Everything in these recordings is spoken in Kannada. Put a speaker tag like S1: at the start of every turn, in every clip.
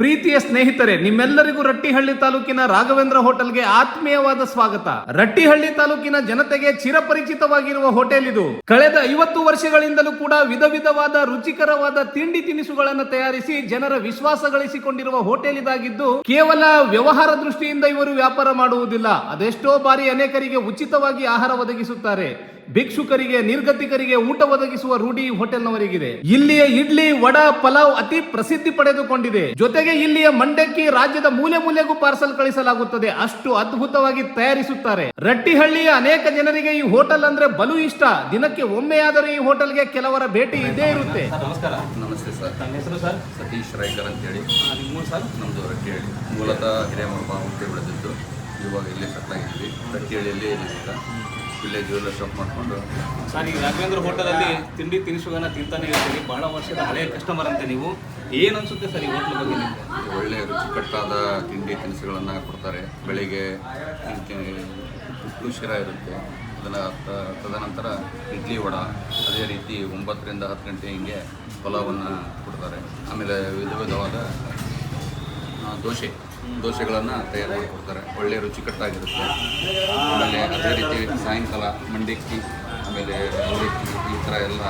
S1: ಪ್ರೀತಿಯ ಸ್ನೇಹಿತರೆ, ನಿಮ್ಮೆಲ್ಲರಿಗೂ ರಟ್ಟಿಹಳ್ಳಿ ತಾಲೂಕಿನ ರಾಘವೇಂದ್ರ ಹೋಟೆಲ್ಗೆ ಆತ್ಮೀಯವಾದ ಸ್ವಾಗತ. ರಟ್ಟಿಹಳ್ಳಿ ತಾಲೂಕಿನ ಜನತೆಗೆ ಚಿರಪರಿಚಿತವಾಗಿರುವ ಹೋಟೆಲ್ ಇದು. ಕಳೆದ ಐವತ್ತು ವರ್ಷಗಳಿಂದಲೂ ಕೂಡ ವಿಧ ವಿಧವಾದ ರುಚಿಕರವಾದ ತಿಂಡಿ ತಿನಿಸುಗಳನ್ನು ತಯಾರಿಸಿ ಜನರ ವಿಶ್ವಾಸ ಗಳಿಸಿಕೊಂಡಿರುವ ಹೋಟೆಲ್ ಇದಾಗಿದ್ದು, ಕೇವಲ ವ್ಯವಹಾರ ದೃಷ್ಟಿಯಿಂದ ಇವರು ವ್ಯಾಪಾರ ಮಾಡುವುದಿಲ್ಲ. ಅದೆಷ್ಟೋ ಬಾರಿ ಅನೇಕರಿಗೆ ಉಚಿತವಾಗಿ ಆಹಾರ ಒದಗಿಸುತ್ತಾರೆ. ಭಿಕ್ಷುಕರಿಗೆ, ನಿರ್ಗತಿಕರಿಗೆ ಊಟ ಒದಗಿಸುವ ರೂಢಿ ಹೋಟೆಲ್ನವರಿಗಿದೆ. ಇಲ್ಲಿಯ ಇಡ್ಲಿ, ವಡ, ಪಲಾವ್ ಅತಿ ಪ್ರಸಿದ್ಧಿ ಪಡೆದುಕೊಂಡಿದೆ. ಜೊತೆಗೆ ಇಲ್ಲಿಯ ಮಂಡಕ್ಕಿ ರಾಜ್ಯದ ಮೂಲೆ ಮೂಲೆಗೂ ಪಾರ್ಸಲ್ ಕಳಿಸಲಾಗುತ್ತದೆ. ಅಷ್ಟು ಅದ್ಭುತವಾಗಿ ತಯಾರಿಸುತ್ತಾರೆ. ರಟ್ಟಿಹಳ್ಳಿಯ ಅನೇಕ ಜನರಿಗೆ ಈ ಹೋಟೆಲ್ ಅಂದ್ರೆ ಬಲು ಇಷ್ಟ. ದಿನಕ್ಕೆ ಒಮ್ಮೆಯಾದರೂ ಈ ಹೋಟೆಲ್ಗೆ ಕೆಲವರ ಭೇಟಿ ಇದ್ದೇ ಇರುತ್ತೆ.
S2: ನಮಸ್ಕಾರ.
S3: ನಮಸ್ತೆ ಸರ್.
S2: ನನ್ನ ಹೆಸರು ಸರ್?
S3: ಸತೀಶ್ ರೈಕರ್ ಅಂತೇಳಿ.
S2: ನಿಮ್ಮ ಸರ್?
S3: ನಮ್ಮದು ರಟ್ಟಿಹಳ್ಳಿ. ಮೂಲತಃ ಹಿರೇಮರಪ ಹುಟ್ಟಿ ಬೆಳೆದಿದ್ದು. ಇವಾಗ ಇಲ್ಲೇ ಸೆಟ್ಲಾಗಿದ್ವಿ ರಟ್ಟಿಹಳ್ಳಿಯಲ್ಲಿ ಈಗ? ಇಲ್ಲೇ ಜ್ಯುವೆಲ್ಲರ್ ಶಾಪ್ ಮಾಡಿಕೊಂಡು.
S2: ಸರ್ ಈ ರಾಘವೇಂದ್ರ ಹೋಟೆಲಲ್ಲಿ ತಿಂಡಿ ತಿನಿಸುಗಳನ್ನ ತಿಂತಾನೆ ಇರ್ತೀವಿ ಬಹಳ ವರ್ಷದ ಹಳೆಯ ಕಸ್ಟಮರ್ ಅಂತ ನೀವು ಏನು ಅನಿಸುತ್ತೆ ಸರ್ ಈ ಹೋಟ್ಲ್ ಬಗ್ಗೆ ನಿಮಗೆ?
S3: ಒಳ್ಳೆ ರುಚಿಕಟ್ಟಾದ ತಿಂಡಿ ತಿನಿಸುಗಳನ್ನು ಕೊಡ್ತಾರೆ. ಬೆಳಿಗ್ಗೆ ಉಪ್ಪು ಶಿರ ಇರುತ್ತೆ. ಅದನ್ನು ತದನಂತರ ಇಡ್ಲಿ ವಡ. ಅದೇ ರೀತಿ ಒಂಬತ್ತರಿಂದ ಹತ್ತು ಗಂಟೆ ಹಿಂಗೆ ಪಲಾವನ್ನು ಕೊಡ್ತಾರೆ. ಆಮೇಲೆ ವಿಧ ವಿಧವಾದ ದೋಸೆ. ದೋಸೆಗಳನ್ನು ತಯಾರು ಮಾಡಿಕೊಡ್ತಾರೆ. ಒಳ್ಳೆ ರುಚಿಕಟ್ಟಾಗಿರುತ್ತೆ ಆಮೇಲೆ ಅದೇ ರೀತಿ ಸಾಯಂಕಾಲ ಮಂಡಕ್ಕಿ ಆಮೇಲೆ ಅವಲಕ್ಕಿ ಈ ಥರ ಎಲ್ಲ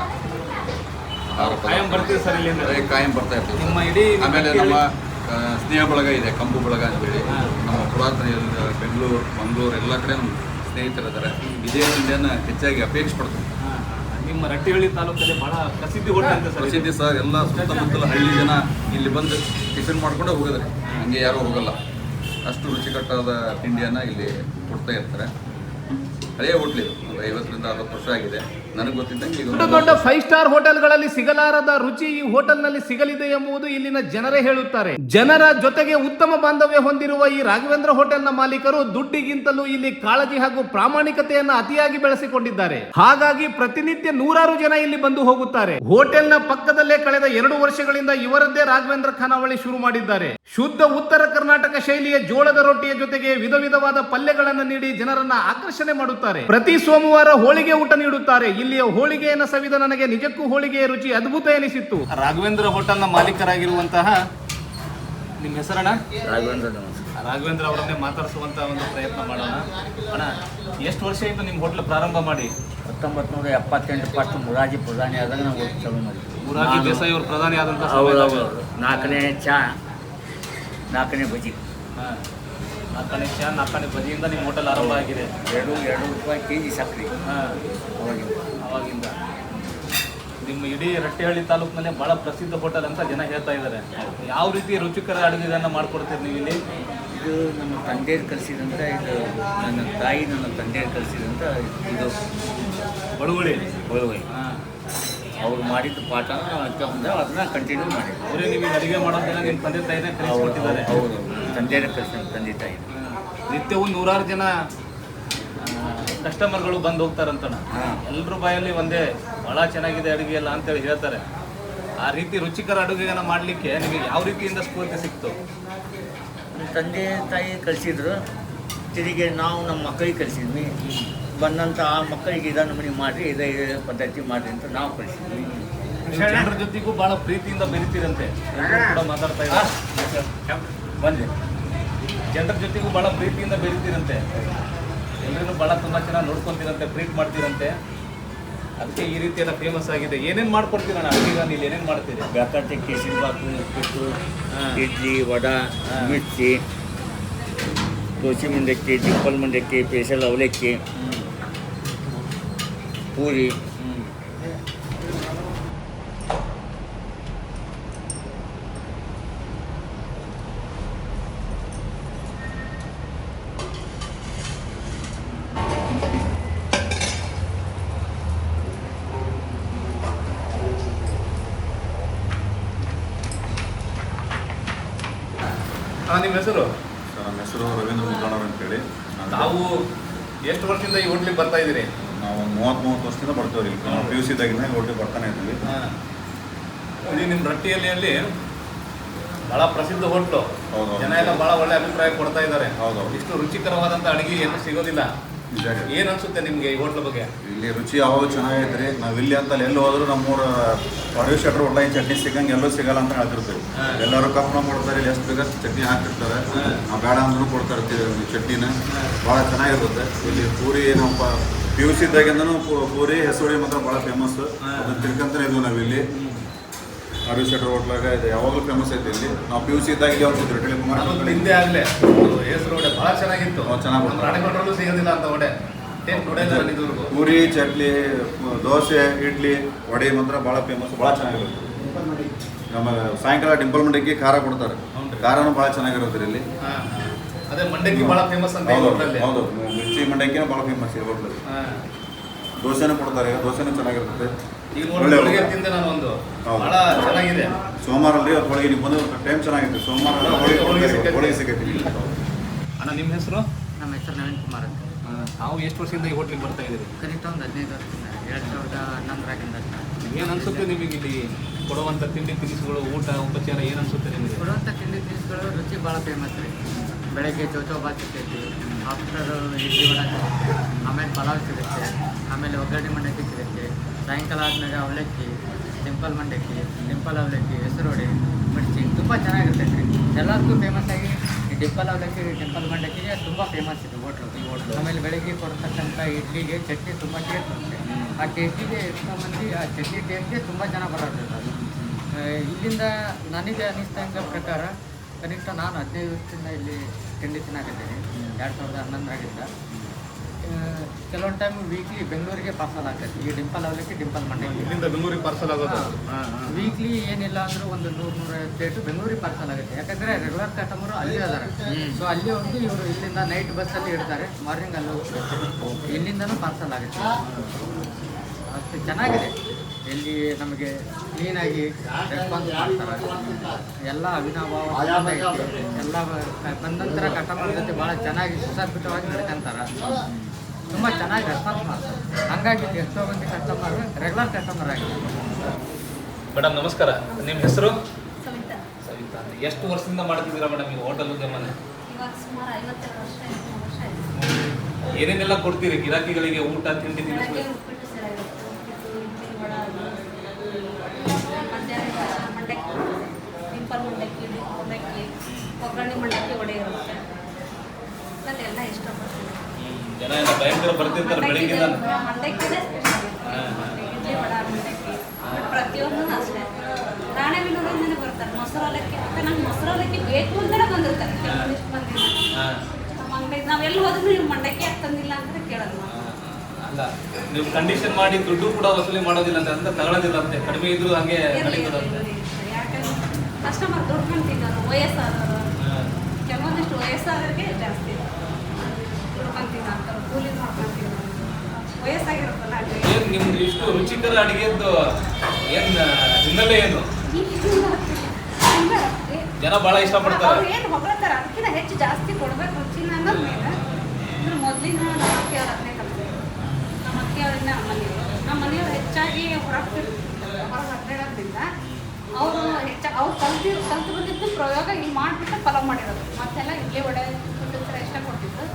S2: ಕಾಯಂ
S3: ಬರ್ತಾ ಇರ್ತೀವಿ ಆಮೇಲೆ ನಮ್ಮ ಸ್ನೇಹ ಬಳಗ ಇದೆ ಕಂಬು ಬಳಗ ಅಂತೇಳಿ. ನಮ್ಮ ಪುರಾತನ ಬೆಂಗಳೂರು ಮಂಗಳೂರು ಎಲ್ಲ ಕಡೆ ನಮ್ಮ ಸ್ನೇಹಿತರಿದ್ದಾರೆ. ವಿಜಯ ತಿಂಡಿಯನ್ನು ಹೆಚ್ಚಾಗಿ ಅಪೇಕ್ಷೆ ಪಡ್ತೀವಿ
S2: ನಿಮ್ಮ ರಟ್ಟಿಹಳ್ಳಿ ತಾಲೂಕಲ್ಲಿ ಬಹಳ ಪ್ರಸಿದ್ಧಿ ಹೋಟೆಲ್ ಸರ್.
S3: ಪ್ರಸಿದ್ಧಿ ಸರ್, ಎಲ್ಲ ಸುತ್ತಮುತ್ತಲ ಹಳ್ಳಿ ಜನ ಇಲ್ಲಿ ಬಂದು ಟಿಫಿನ್ ಮಾಡ್ಕೊಂಡೇ ಹೋಗಿದ್ರೆ ಹಂಗೆ ಯಾರೂ ಹೋಗಲ್ಲ. ಅಷ್ಟು ರುಚಿಕಟ್ಟಾದ ತಿಂಡಿಯನ್ನು ಇಲ್ಲಿ ಕೊಡ್ತಾ ಇರ್ತಾರೆ. ಹಳೆಯ ಹೋಟ್ಲ್ ಇದು. ಒಂದು ಐವತ್ತರಿಂದ ಅರವತ್ತು ವರ್ಷ ಆಗಿದೆ. ನನಗೆ ಗೊತ್ತಿದ್ದಂಗೆ
S1: ದೊಡ್ಡ ದೊಡ್ಡ ಫೈವ್ ಸ್ಟಾರ್ ಹೋಟೆಲ್ಗಳಲ್ಲಿ ಸಿಗಲಾರದ ರುಚಿ ಈ ಹೋಟೆಲ್ನಲ್ಲಿ ಸಿಗಲಿದೆ ಎಂಬುದು ಇಲ್ಲಿನ ಜನರೇ ಹೇಳುತ್ತಾರೆ. ಜನರ ಜೊತೆಗೆ ಉತ್ತಮ ಬಾಂಧವ್ಯ ಹೊಂದಿರುವ ಈ ರಾಘವೇಂದ್ರ ಹೋಟೆಲ್ನ ಮಾಲೀಕರು ದುಡ್ಡಿಗಿಂತಲೂ ಇಲ್ಲಿ ಕಾಳಜಿ ಹಾಗೂ ಪ್ರಾಮಾಣಿಕತೆಯನ್ನ ಅತಿಯಾಗಿ ಬೆಳೆಸಿಕೊಂಡಿದ್ದಾರೆ. ಹಾಗಾಗಿ ಪ್ರತಿನಿತ್ಯ ನೂರಾರು ಜನ ಇಲ್ಲಿ ಬಂದು ಹೋಗುತ್ತಾರೆ. ಹೋಟೆಲ್ನ ಪಕ್ಕದಲ್ಲೇ ಕಳೆದ ಎರಡು ವರ್ಷಗಳಿಂದ ಇವರದ್ದೇ ರಾಘವೇಂದ್ರ ಖಾನಾವಳಿ ಶುರು ಮಾಡಿದ್ದಾರೆ. ಶುದ್ಧ ಉತ್ತರ ಕರ್ನಾಟಕ ಶೈಲಿಯ ಜೋಳದ ರೊಟ್ಟಿಯ ಜೊತೆಗೆ ವಿಧ ವಿಧವಾದ ಪಲ್ಯಗಳನ್ನು ನೀಡಿ ಜನರನ್ನ ಆಕರ್ಷಣೆ ಮಾಡುತ್ತಾರೆ. ಪ್ರತಿ ಸೋಮವಾರ ಹೋಳಿಗೆ ಊಟ ನೀಡುತ್ತಾರೆ. ಇಲ್ಲಿಯ ಹೋಳಿಗೆಯನ್ನು ಸವಿದ ನನಗೆ ನಿಜಕ್ಕೂ ಹೋಳಿಗೆಯ ರುಚಿ ಅದ್ಭುತ ಎನಿಸಿತ್ತು.
S2: ರಾಘವೇಂದ್ರ ಹೋಟೆಲ್ನ ಮಾಲೀಕರಾಗಿರುವಂತಹ ನಿಮ್ಮ ಹೆಸರಣ
S4: ರಾಘವೇಂದ್ರ
S2: ರಾಘವೇಂದ್ರ ಅವರನ್ನೇ ಮಾತಾಡಿಸುವಂತ ಒಂದು ಪ್ರಯತ್ನ ಮಾಡೋಣ. ಅಣ್ಣ ಎಷ್ಟು ವರ್ಷ ಆಯಿತು ನಿಮ್ಮ ಹೋಟ್ಲ್ ಪ್ರಾರಂಭ ಮಾಡಿ?
S4: ಹತ್ತೊಂಬತ್ತು ನೂರ ಎಪ್ಪತ್ತೆಂಟು ಫಸ್ಟ್ ಮುರಾಜಿ ಪ್ರಧಾನಿ ಆದಾಗ ನಾವು ಚಾಲೂ ಮಾಡಿದ್ವಿ.
S2: ಮುರಾಜಿ ದೇಸಾಯಿ ಅವರು ಪ್ರಧಾನಿ
S4: ಆದಂತಹ ನಾಲ್ಕನೇ ಚಾ ನಾಲ್ಕನೇ ಬಜಿ
S2: ಹಾ. ನಾಲ್ಕನೇ ನಾಲ್ಕನೇ ಬದಿಯಿಂದ ನಿಮ್ಮ ಹೋಟೆಲ್ ಆರಂಭ ಆಗಿದೆ.
S4: ಎರಡು ಎರಡು ರೂಪಾಯಿ ಕೆ ಜಿ ಸಕ್ಕರೆ
S2: ಹಾಂ.
S4: ಅವಾಗಿಂದ.
S2: ಅವಾಗಿಂದ. ನಿಮ್ಮ ಇಡೀ ರಟ್ಟಿಹಳ್ಳಿ ತಾಲೂಕಿನಲ್ಲೇ ಬಹಳ ಪ್ರಸಿದ್ಧ ಹೋಟೆಲ್ ಅಂತ ಜನ ಹೇಳ್ತಾ ಇದ್ದಾರೆ. ಯಾವ ರೀತಿ ರುಚಿಕರ ಅಡುಗೆಗಳನ್ನು ಮಾಡ್ಕೊಡ್ತೀರಿ ನೀವು ಇಲ್ಲಿ?
S4: ಇದು ನಮ್ಮ ತಂದೆ ಕಲಿಸಿದಂಥ ಇದು ನನ್ನ ತಾಯಿ ನನ್ನ ತಂದೆ ಕಲಿಸಿದಂಥ ಇದು
S2: ಬಳುವಳಿ.
S4: ಬಳುವಳಿ.
S2: ಹಾಂ.
S4: ಅವ್ರು ಮಾಡಿದ ಪಾಠ ಅದನ್ನ ಕಂಟಿನ್ಯೂ ಮಾಡಿ
S2: ಅವರೇ ನಿಮಗೆ ಅಡುಗೆ ಮಾಡೋದನ್ನ ನಿಮ್ಮ ತಂದೆ ತಾಯಿನೇ ಕಲಿಸ್ಕೊಟ್ಟಿದ್ದಾರೆ.
S4: ಹೌದು ತಂದೆ ಕಲಿಸಿದ ತಂದೆ ತಾಯಿ.
S2: ನಿತ್ಯವೂ ನೂರಾರು ಜನ ಕಸ್ಟಮರ್ಗಳು ಬಂದು ಹೋಗ್ತಾರಂತಣ್ಣ.
S4: ಹಾ.
S2: ಎಲ್ಲರ ಬಾಯಲ್ಲಿ ಒಂದೇ ಭಾಳ ಚೆನ್ನಾಗಿದೆ ಅಡುಗೆ ಎಲ್ಲ ಅಂತೇಳಿ ಹೇಳ್ತಾರೆ. ಆ ರೀತಿ ರುಚಿಕರ ಅಡುಗೆಗಳನ್ನ ಮಾಡಲಿಕ್ಕೆ ನಿಮಗೆ ಯಾವ ರೀತಿಯಿಂದ ಸ್ಫೂರ್ತಿ ಸಿಕ್ತು?
S4: ತಂದೆ ತಾಯಿ ಕಲಿಸಿದ್ರು ತಿರುಗಿ ನಾವು ನಮ್ಮ ಮಕ್ಕಳಿಗೆ ಕಲಿಸಿದ್ವಿ ಬಂದಂಥ ಆ ಮಕ್ಕಳಿಗೆ ಇದನ್ನು ಮನೆ ಮಾಡಿರಿ ಇದೇ ಇದೇ ಪದ್ಧತಿ ಮಾಡಿರಿ ಅಂತ ನಾವು ಕಲಿಸಿದ್ವಿ
S2: ಜನರ ಜೊತೆಗೂ ಭಾಳ ಪ್ರೀತಿಯಿಂದ ಬೆರಿತೀರಂತೆ. ಕೂಡ ಮಾತಾಡ್ತಾ ಇದ್ದಾರೆ.
S4: ಬಂದೆ
S2: ಜನರ ಜೊತೆಗೂ ಭಾಳ ಪ್ರೀತಿಯಿಂದ ಬೆರಿತೀರಂತೆ. ಎಲ್ಲರೂ ಭಾಳ ತುಂಬ ಚೆನ್ನಾಗಿ ನೋಡ್ಕೊಂತೀರಂತೆ ಪ್ರೀತ್ ಮಾಡ್ತೀರಂತೆ. ಅದಕ್ಕೆ ಈ ರೀತಿ ಎಲ್ಲ ಫೇಮಸ್ ಆಗಿದೆ. ಏನೇನು ಮಾಡ್ಕೊಡ್ತೀರಣ್ಣ? ಅಡುಗೆ ನೀವು ಏನೇನು ಮಾಡ್ತೀರಿ?
S4: ಬೇಕಂತೆ ಕೇಸರಿ ಬಾತು ಉಪ್ಪಿಟ್ಟು. ಇಡ್ಲಿ ವಡ. ಮಿರ್ಚಿ ದೋಸೆ ಮಂಡಕ್ಕಿ ಜಿಪ್ಪಲ್ ಮಂಡಕ್ಕಿ ಸ್ಪೆಷಲ್ ಅವಲಕ್ಕಿ ಪೂರಿ.
S2: ಹಾಂ ನಿಮ್ಮ ಹೆಸರು?
S5: ಸರ್ ನಮ್ಮ ಹೆಸರು ರವೀಂದ್ರ ಮುದ್ದಣ್ಣವ್ರು ಅಂತೇಳಿ. ನಾವು
S2: ನಾವು ಎಷ್ಟು ವರ್ಷದಿಂದ ಈ ಹೋಟ್ಲಿಗೆ ಬರ್ತಾ ಇದ್ದೀರಿ?
S5: ನಾವು ಮೂವತ್ತು ಮೂವತ್ತು ವರ್ಷದಿಂದ ಬರ್ತೀವಿ ರೀ ನಾವು ಪಿ ಯು ಸಿ ಈ ಹೋಟ್ಲಿಗೆ ಬರ್ತಾನೆ ಇದ್ದೀವಿ.
S2: ಇಲ್ಲಿ ನಿಮ್ಮ ರಟ್ಟಿಯಲ್ಲಿ ಬಹಳ ಪ್ರಸಿದ್ಧ ಹೋಟ್ಲು.
S5: ಹೌದು
S2: ಜನ ಎಲ್ಲ ಬಹಳ ಒಳ್ಳೆ ಅಭಿಪ್ರಾಯ ಕೊಡ್ತಾ ಇದ್ದಾರೆ.
S5: ಹೌದು.
S2: ಇಷ್ಟು ರುಚಿಕರವಾದಂಥ ಅಡುಗೆ ಏನು ಸಿಗೋದಿಲ್ಲ. ಏನ್ ಅನ್ಸುತ್ತೆ ನಿಮಗೆ ಈ ಹೋಟ್ಲ ಬಗ್ಗೆ?
S5: ಇಲ್ಲಿ ರುಚಿ ಯಾವಾಗ ಚೆನ್ನಾಗೈತೆ ರೀ ನಾವು ಇಲ್ಲಿ ಅಂತ ಎಲ್ಲಿ ಹೋದ್ರು ನಮ್ಮೂರ ಪಡವೆ ಶೆಟ್ರ್ ಒಳ್ಳೆ ಚಟ್ನಿ ಸಿಗಂಗೆ ಎಲ್ಲೂ ಸಿಗಲ್ಲ ಅಂತ ಹೇಳ್ತಿರ್ತೀವಿ. ಎಲ್ಲರೂ ಕಪ್ನ ಕೊಡ್ತಾರೆ ಇಲ್ಲಿ ಎಷ್ಟು ಬೇಕಷ್ಟು ಚಟ್ನಿ ಹಾಕಿರ್ತಾರೆ ನಾವು ಬೇಡ ಅಂದ್ರೂ ಕೊಡ್ತಾ ಇರ್ತೀವಿ ಚಟ್ನಿನ. ಭಾಳ ಚೆನ್ನಾಗಿರುತ್ತೆ. ಇಲ್ಲಿ ಪೂರಿ ನಾವು ಪಿ ಯು ಸಿ ಇದ್ದಾಗಿಂದನೂ ಪೂರಿ ಹೆಸರುಡಿ ಮಾತ್ರ ಭಾಳ ಫೇಮಸ್ ಅದನ್ನ ತಿಳ್ಕೊಂತಾನೆ ಇದ್ವಿ ನಾವು ಪಡವೆ ಶೆಟ್ರ್ ಹೋಟ್ಲಾಗ ಇದು. ಯಾವಾಗಲೂ ಫೇಮಸ್ ಐತೆ ಇಲ್ಲಿ. ನಾವು ಪಿ ಯು ಸಿ ಇದ್ದಾಗ ಇಲ್ಲಿ ಹೋಗ್ತಿದ್ರು. ಟಿಲಿ ಕುಮಾರ್
S2: ಅದೊಂದು ಹಿಂದೆ ಆಗಲೇ. ಹೆಸರು ವಡೆ ಭಾಳ ಚೆನ್ನಾಗಿತ್ತು.
S5: ಚೆನ್ನಾಗಿ
S2: ರಾಣಿ ರಾಣೆಗೊಂಡ್ರಲ್ಲೂ ಸಿಗೋದಿಲ್ಲ ಅಂತ ವಡೆ ಟೇಸ್ಟ್ ನೋಡಿದ್ರೆ ಇದುವರೆಗೂ
S5: ಪೂರಿ ಚಟ್ನಿ ದೋಸೆ ಇಡ್ಲಿ ವಡೆ ಮಾತ್ರ ಭಾಳ ಫೇಮಸ್ ಭಾಳ ಚೆನ್ನಾಗಿರುತ್ತೆ. ನಮ್ಮ ಸಾಯಂಕಾಲ ಡಿಂಪಲ್ ಮಂಡಕ್ಕಿ ಖಾರ ಕೊಡ್ತಾರೆ. ಖಾರನೂ ಭಾಳ ಚೆನ್ನಾಗಿರುತ್ತೆ ಇಲ್ಲಿ.
S2: ಅದೇ ಮಂಡಕ್ಕಿ ಭಾಳ ಫೇಮಸ್ ಅಂತ
S5: ಹೌದು ಹೌದು. ಮಿರ್ಚಿ ಮಂಡಕ್ಕಿನೂ ಭಾಳ ಫೇಮಸ್ ಈ ಹೋಟ್ಲಲ್ಲಿ. ದೋಸೆನೂ ಕೊಡ್ತಾರೆ ದೋಸೆನೂ ಚೆನ್ನಾಗಿರುತ್ತೆ.
S2: ಈಗ ನೋಡಿ ಹೋಳಿಗೆ. ತಿಂದೆ ನಾನು ಒಂದು
S5: ಹೌದು.
S2: ಬಹಳ ಚೆನ್ನಾಗಿದೆ.
S5: ಸೋಮವಾರ ಅಲ್ರಿ ಅದು ಹೋಳಿಗೆ. ನೀವು ಬಂದು ಟೈಮ್ ಚೆನ್ನಾಗಿತ್ತು ಸೋಮವಾರ ಎಲ್ಲ ಹೋಳಿಗೆ
S2: ಹೋಳಿಗೆ
S5: ಕೊಡ್ತಾರೆ, ಹೋಳಿಗೆ ಸಿಕ್ಕೈತಿ
S2: ಅಣ್ಣ ನಿಮ್ಮ ಹೆಸರು?
S6: ನಮ್ಮ ಹೆಸರು ನವೀನ್ ಕುಮಾರ್ ಅಂತ.
S2: ನಾವು ಎಷ್ಟು ವರ್ಷದಿಂದ ಈ ಹೋಟ್ಲಿಗೆ ಬರ್ತಾ ಇದ್ದೀರಿ?
S6: ಕನಿಷ್ಠ ಒಂದು ಹದಿನೈದು ವರ್ಷದಿಂದ ಎರಡು ಸಾವಿರದ ಹನ್ನೊಂದರಾಗಿಂದ
S2: ಏನು ಅನ್ಸುತ್ತೆ ನಿಮಗೆ ಇಲ್ಲಿ? ಕೊಡುವಂಥ ತಿಂಡಿ ತಿನಿಸುಗಳು ಊಟ ಉಪಚಾರ ಏನು ಅನ್ಸುತ್ತೆ ನಿಮಗೆ?
S6: ಕೊಡುವಂಥ ತಿಂಡಿ ತಿನಿಸುಗಳು ರುಚಿ ಭಾಳ ಫೇಮಸ್ ರೀ. ಬೆಳಗ್ಗೆ ಚೌಚೌಬಾತ್ ಸಿಗ್ತೈತಿ. ಆಫ್ಟರ್ ಇಡ್ಲಿ ವಡ ಸಿಗುತ್ತೆ. ಆಮೇಲೆ ಪಲಾವ್ ಸಿಗುತ್ತೆ. ಆಮೇಲೆ ಒಗ್ಗರಣೆ ಮಂಡಕ್ಕಿ ಸಿಗುತ್ತೆ. ಸಾಯಂಕಾಲ ಆದಮೇಲೆ ಅವಲಕ್ಕಿ, ಸಿಂಪಲ್ ಮಂಡಕ್ಕಿ, ಸಿಂಪಲ್ ಅವಲಕ್ಕಿ ಹೆಸರುವಡೆ ಮಿರ್ಚಿ, ತುಂಬ ಚೆನ್ನಾಗಿರ್ತೈತೆ ಎಲ್ಲದಕ್ಕೂ ಫೇಮಸ್ ಆಗಿ ಈ ಡಿಂಪಲ್ ಅವಲಕ್ಕಿ ಡಿಂಪಲ್ ಮಂಡಕ್ಕಿಗೆ ತುಂಬ ಫೇಮಸ್ ಇದೆ ಹೋಟ್ಲು ಈ ಹೋಟ್ಲು ಆಮೇಲೆ ಬೆಳಗ್ಗೆ ಕೊಡ್ತಕ್ಕಂಥ ಇಡ್ಲಿಗೆ ಚಟ್ನಿ ತುಂಬ ಟೇಸ್ಟ್ ಬರುತ್ತೆ. ಆ ಟೇಸ್ಟಿಗೆ ಎಷ್ಟೋ ಮಂದಿ, ಆ ಚಟ್ನಿ ಟೇಸ್ಟ್ಗೆ ತುಂಬ ಜನ ಬರೋದು ಅದು ಇಲ್ಲಿಂದ ನನಗೆ ಅನಿಸ್ತಂಗ ಪ್ರಕಾರ ಕನಿಷ್ಠ ನಾನು ಹದಿನೈದು ವರ್ಷದಿಂದ ಇಲ್ಲಿ ತಿಂಡಿ ತಿನ್ನಾಕತ್ತೀನಿ. ಎರಡು ಸಾವಿರದ ಹನ್ನೊಂದರಾಗಿದ್ದ ಕೆಲವೊಂದು ಟೈಮ್ ವೀಕ್ಲಿ ಬೆಂಗಳೂರಿಗೆ ಪಾರ್ಸಲ್ ಆಗ್ತದೆ ಈ ಡಿಂಪಲ್ ಅವಲಕ್ಕಿ ಡಿಂಪಲ್ ಮಂಡೆ
S2: ಇಲ್ಲಿಂದ ಬೆಂಗಳೂರಿಗೆ ಪಾರ್ಸಲ್ ಆಗೋದು.
S6: ವೀಕ್ಲಿ ಏನಿಲ್ಲ ಅಂದ್ರೆ ಒಂದು ನೂರು ನೂರೈವತ್ತು ಪ್ಲೇಟು ಬೆಂಗಳೂರಿಗೆ ಪಾರ್ಸಲ್ ಆಗುತ್ತೆ. ಯಾಕಂದ್ರೆ ರೆಗ್ಯುಲರ್ ಕಸ್ಟಮರು ಅಲ್ಲಿ ಅದಾರೆ ಸೊ ಅಲ್ಲಿ ಹೋಗಿ ಇವರು ಇಲ್ಲಿಂದ ನೈಟ್ ಬಸ್ಸಲ್ಲಿ ಇಡ್ತಾರೆ. ಮಾರ್ನಿಂಗ್ ಅಲ್ಲಿ ಹೋಗ್ತಾರೆ ಇಲ್ಲಿಂದನೂ ಪಾರ್ಸಲ್ ಆಗುತ್ತೆ. ಅಷ್ಟು ಚೆನ್ನಾಗಿದೆ. ಎಲ್ಲಿ ನಮಗೆ ಕ್ಲೀನಾಗಿ ರೆಸ್ಪಾನ್ಸ್ ಮಾಡ್ತಾರೆ. ಎಲ್ಲ ಅವಿನಾಭಾವ ಎಲ್ಲ ಬಂದಂತರ ಕಸ್ಟಮರ್ ಜೊತೆ ಭಾಳ ಚೆನ್ನಾಗಿ ಸುಸರ್ಪಿತವಾಗಿ ನಡ್ಕೊಂತಾರೆ. ತುಂಬ ಚೆನ್ನಾಗಿ ರೆಸ್ಪಾನ್ಸ್ ಮಾಡ್ತಾರೆ. ಹಂಗಾಗಿ ಎಷ್ಟೋ ಮಂದಿ ಕಸ್ಟಮರ್ ರೆಗ್ಯುಲರ್ ಕಸ್ಟಮರ್ ಆಗಿದೆ.
S2: ಮೇಡಮ್ ನಮಸ್ಕಾರ. ನಿಮ್ಮ ಹೆಸರು?
S7: ಸವಿತಾ.
S2: ಸವಿತಾ. ಎಷ್ಟು ವರ್ಷದಿಂದ ಮಾಡ್ತಿದ್ದೀರಾ ಮೇಡಮ್ ಈ ಹೋಟೆಲ್ ಉದ್ಯಮನೆ?
S7: ಇವಾಗ ಸುಮಾರು ಐವತ್ತೆರಡು ವರ್ಷ ಐವತ್ತು ವರ್ಷ ಆಯ್ತು.
S2: ಏನೇನೆಲ್ಲ ಕೊಡ್ತೀರಿ? ಗಿರಾಕಿಗಳಿಗೆ ಊಟ ತಿಂಡಿ ತಿನಿಸು
S7: ಒಗ್ಗರಣೆ ಮಂಡಕ್ಕಿ ವಡೆ ಇರುತ್ತೆ. ಅದೆಲ್ಲ ಇಷ್ಟಪಡ್ತೀನಿ.
S2: ಜನ ಎಲ್ಲ ಭಯಂಕರ ಬರ್ತಿರ್ತಾರೆ
S7: ಬೆಳಿಗ್ಗೆ ಪ್ರತಿಯೊಂದೂ ಅಷ್ಟೇ. ವಿನೋದಿಂದನೇ ಬರ್ತಾರೆ ಮೊಸರು ಅವಲಕ್ಕಿ ಮತ್ತೆ ನಂಗೆ ಮೊಸರು ಅವಲಕ್ಕಿ ಬೇಕು ಅಂತಲೇ ಬಂದಿರ್ತಾರೆ ಕೆಲವೊಂದಿಷ್ಟು ನಮ್ಮ ಅಂಗಡಿ ನಾವೆಲ್ಲಿ ಹೋದ್ರೂ ನೀವು ಮಂಡಕ್ಕಿ ತಂದಿಲ್ಲ ಅಂತ ಕೇಳೋದು
S2: ಅಲ್ಲ ನೀವು ಕಂಡೀಷನ್ ಮಾಡಿ ದುಡ್ಡು ಕೂಡ ವಸೂಲಿ ಮಾಡೋದಿಲ್ಲ ಅಂತ ಅಂತ ತಗೊಳ್ಳೋದಿಲ್ಲ ಅಂತೆ ಕಡಿಮೆ ಇದ್ರು ಹಾಗೆ ನಡೀತದಂತೆ.
S7: ಯಾಕಂದ್ರೆ ಕಸ್ಟಮರ್ ದುಡ್ಕೊಂಡು ತಿನ್ನೋರು ವಯಸ್ಸಾದವರು. ಕೆಲವೊಂದಿಷ್ಟು ವಯಸ್ಸಾದವರಿಗೆ ಜಾಸ್ತಿ ಕೂಲಿ ವಯಸ್ಸಾಗಿರುತ್ತಲ್ಲ
S2: ಏನು ನಿಮ್ದು ಇಷ್ಟು ರುಚಿಕರ ಅಡಿಗೆದ್ದು ಏನ್ ಹಿನ್ನೆಲೆ ಏನು? ಜನ ಬಹಳ ಇಷ್ಟಪಡ್ತಾರೆ.
S7: ಏನು ಹೊಗಳತ್ತಾರ ಅದಕ್ಕಿಂತ ಹೆಚ್ಚು ಜಾಸ್ತಿ ಕೊಡ್ಬೇಕು ರುಚಿನ ಅನ್ನೋದು ಮೇಲೆ ಅಂದ್ರೆ ಮೊದಲಿನ ನಮ್ಮ ಅಕ್ಕಿಯವ್ರು ಅದನ್ನೇ ಕಲ್ತಿದ್ರು ನಮ್ಮ ಅಕ್ಕಿಯವರಿಂದ ನಮ್ಮ ಮನೆಯವರು ನಮ್ಮ ಮನೆಯವರು ಹೆಚ್ಚಾಗಿ ಹೊರಗೆ ಹೊರಗೆ ಅಡ್ಡಾಡೋದ್ರಿಂದ ಅವರು ಹೆಚ್ಚ ಅವ್ರು ಕಲ್ತಿರೋ ಕಲ್ತು ಬಂದಿದ್ದು ಪ್ರಯೋಗ ಇಲ್ಲಿ ಮಾಡಿಬಿಟ್ಟು ಪಲಾವ್ ಮಾಡಿರೋದು. ಮತ್ತೆಲ್ಲ ಇಡ್ಲಿ ವಡೆ ಇಷ್ಟ ಕೊಡ್ತಿದ್ದು. ನಮ್ಮ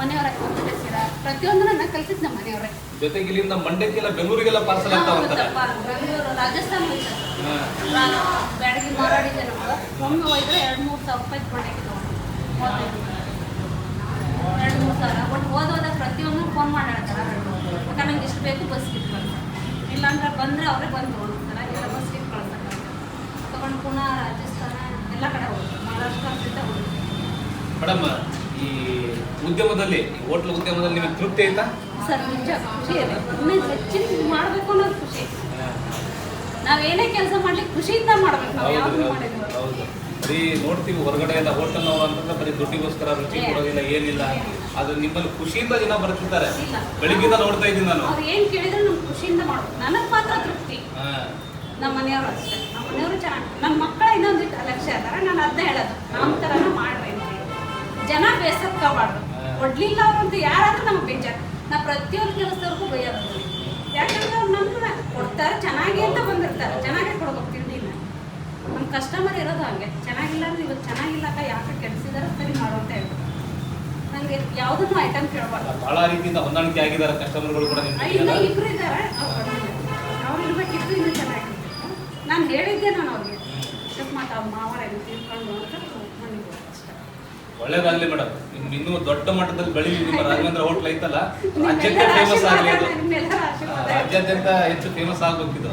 S7: ಮನೆಯವರೇ ಉಪ್ಪಿಟ್ಟು ಸೀರ ಪ್ರತಿಯೊಂದನ್ನು ನಾನು ನಮ್ಮ ಮನೆಯವರೇ.
S2: ಜೊತೆಗೆ ಇಲ್ಲಿಂದ ಮಂಡ್ಯಕ್ಕೆಲ್ಲ ಬೆಂಗಳೂರಿಗೆಲ್ಲ ಪಾರ್ಸಲ್ ಆಗ್ತಾ ಬರ್ತಾರೆ
S7: ಬೆಂಗಳೂರು ರಾಜಸ್ಥಾನ. ಬ್ಯಾಡಗಿ ಮಾರಾಡಿದ್ದೆ ನಮ್ಗೆ ಒಮ್ಮೆ ಹೋಯ್ದ್ರೆ ಎರಡು ಮೂರು ಸಾವಿರ ರೂಪಾಯಿ ತೊಗೊಂಡು ಎರಡು ಮೂರು ಸಾವಿರ. ಬಟ್ ಹೋದಾಗ ಪ್ರತಿಯೊಂದು ಫೋನ್ ಮಾಡಿ ಹೇಳ್ತಾರೆ ಯಾಕಂದ್ರೆ ನಂಗೆ ಇಷ್ಟು ಬೇಕು ಬಸ್ ಗಿಟ್ ಕಳ್ತಾರೆ ಇಲ್ಲಾಂದ್ರೆ ಬಂದರೆ ಅವರೇ ಬಂದು ತೊಗೊಂಡ್ತಾರೆ ಇಲ್ಲ ಬಸ್ ಗಿಟ್ ತಗೊಂಡು ತೊಗೊಂಡು ಪುನಃ ರಾಜಸ್ಥಾನ ಎಲ್ಲ ಕಡೆ ಹೋಗ್ತಾರೆ ಮಹಾರಾಷ್ಟ್ರ ಅಂತ ಹೋಗ್ತಾರೆ
S2: ಮೇಡಮ್ ಈ ಉದ್ಯಮದಲ್ಲಿ ಹೋಟ್ಲ್ ಉದ್ಯಮದಲ್ಲಿ ನಿಮಗೆ ತೃಪ್ತಿ ಆಯ್ತಾ?
S7: ಸರ್ ನಿಜ ಖುಷಿ ಇದೆ. ಇನ್ನೂ ಹೆಚ್ಚಿನ ಮಾಡಬೇಕು ಅನ್ನೋದು ಖುಷಿ. ನಾವೇನೇ ಕೆಲಸ ಮಾಡ್ಲಿಕ್ಕೆ ಖುಷಿಯಿಂದ ಮಾಡ್ಬೇಕು ನಾವು ಯಾವ್ದು
S2: ಹೌದು,
S7: ಮಾಡಿದ್ರು
S2: ಹೌದು ಬರೀ ನೋಡ್ತೀವಿ ಹೊರಗಡೆ ಎಲ್ಲ ಹೋಟೆಲ್ ನಾವು ಅಂತಂದ್ರೆ ಬರೀ ದುಡ್ಡಿಗೋಸ್ಕರ ರುಚಿ ಕೊಡೋದಿಲ್ಲ ಏನಿಲ್ಲ. ಅದು ನಿಮ್ಮಲ್ಲಿ ಖುಷಿಯಿಂದ ಜನ ಬರ್ತಿದ್ದಾರೆ. ಬೆಳಿಗ್ಗೆಯಿಂದ ನೋಡ್ತಾ ಇದ್ದೀನಿ ನಾನು.
S7: ಅವ್ರು ಏನು ಕೇಳಿದ್ರೆ ನಮ್ಗೆ ಖುಷಿಯಿಂದ ಮಾಡ್ಬೇಕು. ನನಗೆ ಮಾತ್ರ ತೃಪ್ತಿ. ನಮ್ಮ ಮನೆಯವರು ಅಷ್ಟೇ. ನಮ್ಮ ಮನೆಯವರು ಚೆನ್ನಾಗಿ ನನ್ನ ಮಕ್ಕಳ ಇನ್ನೊಂದಿಟ್ಟು ಲಕ್ಷ್ಯ ಅದಾರ ನಾನು ಅದನ್ನ ಹೇಳೋದು. ನಮ್ಮ ಥರನೂ ಮಾಡ್ರಿ ಜನ ಬೇಸತ್ಕ ಜನ ಬೇಸತ್ಕೋಬಾರ್ದು. ಕೊಡಲಿಲ್ಲ ಅವರು ಅಂತ ಯಾರಾದರೂ ನಮ್ಗೆ ಬೇಜಾರು. ನಾವು ಪ್ರತಿಯೊಂದು ಕೆಲಸದವ್ರಿಗೂ ಬೈಯೋದು ಯಾಕಂದ್ರೆ ಅವ್ರು ನಮ್ಮನ್ನ ಕೊಡ್ತಾರೆ ಚೆನ್ನಾಗಿ ಅಂತ ಬಂದಿರ್ತಾರೆ. ಚೆನ್ನಾಗೇ ಕೊಡ್ಬೇಕು ತಿಂಡಿನ. ನಮ್ಮ ಕಸ್ಟಮರ್ ಇರೋದು ಹಾಗೆ. ಚೆನ್ನಾಗಿಲ್ಲ ಅಂದ್ರೆ ಇವತ್ತು ಚೆನ್ನಾಗಿಲ್ಲಕ್ಕ ಯಾಕೆ ಕೆಲಸಿದಾರ ಸರಿ ಮಾಡೋ ಅಂತ ಹೇಳ್ತಾರೆ. ನನಗೆ ಯಾವುದನ್ನು ಐಟಮ್ ಕೇಳಬಾರ್ದು.
S2: ಭಾಳ ರೀತಿಯಿಂದ ಹೊಂದಾಣಿಕೆ ಆಗಿದ್ದಾರೆ ಕಸ್ಟಮರ್ಗಳು ಕೂಡ
S7: ಇಲ್ಲ ಇಬ್ಬರು ಇದ್ದಾರೆ. ಅವ್ರು ಇರ್ಬೇಕಿತ್ತು ಇನ್ನೂ ಚೆನ್ನಾಗಿತ್ತು ನಾನು ಹೇಳಿದ್ದೆ ನಾನು ಅವ್ರಿಗೆ. ಮಾತಾ ಅವ್ರ ಮಾವರ ತಿಳ್ಕೊಂಡು ನೋಡಿದ್ರೆ ನನಗೆ
S2: ಒಳ್ಳೇದಾಗಲಿ ಮೇಡಮ್. ಇನ್ನೂ ದೊಡ್ಡ ಮಟ್ಟದಲ್ಲಿ ಬೆಳೀಲಿ ನಿಮ್ಮ ರಾಘವೇಂದ್ರ ಹೋಟ್ಲ್ ಐತಲ್ಲ? ರಾಜ್ಯಕ್ಕೆ ಫೇಮಸ್ ಆಗಲಿ ಅದು. ರಾಜ್ಯಾದ್ಯಂತ ಹೆಚ್ಚು ಫೇಮಸ್
S7: ಆಗೋಗಿದ್ದು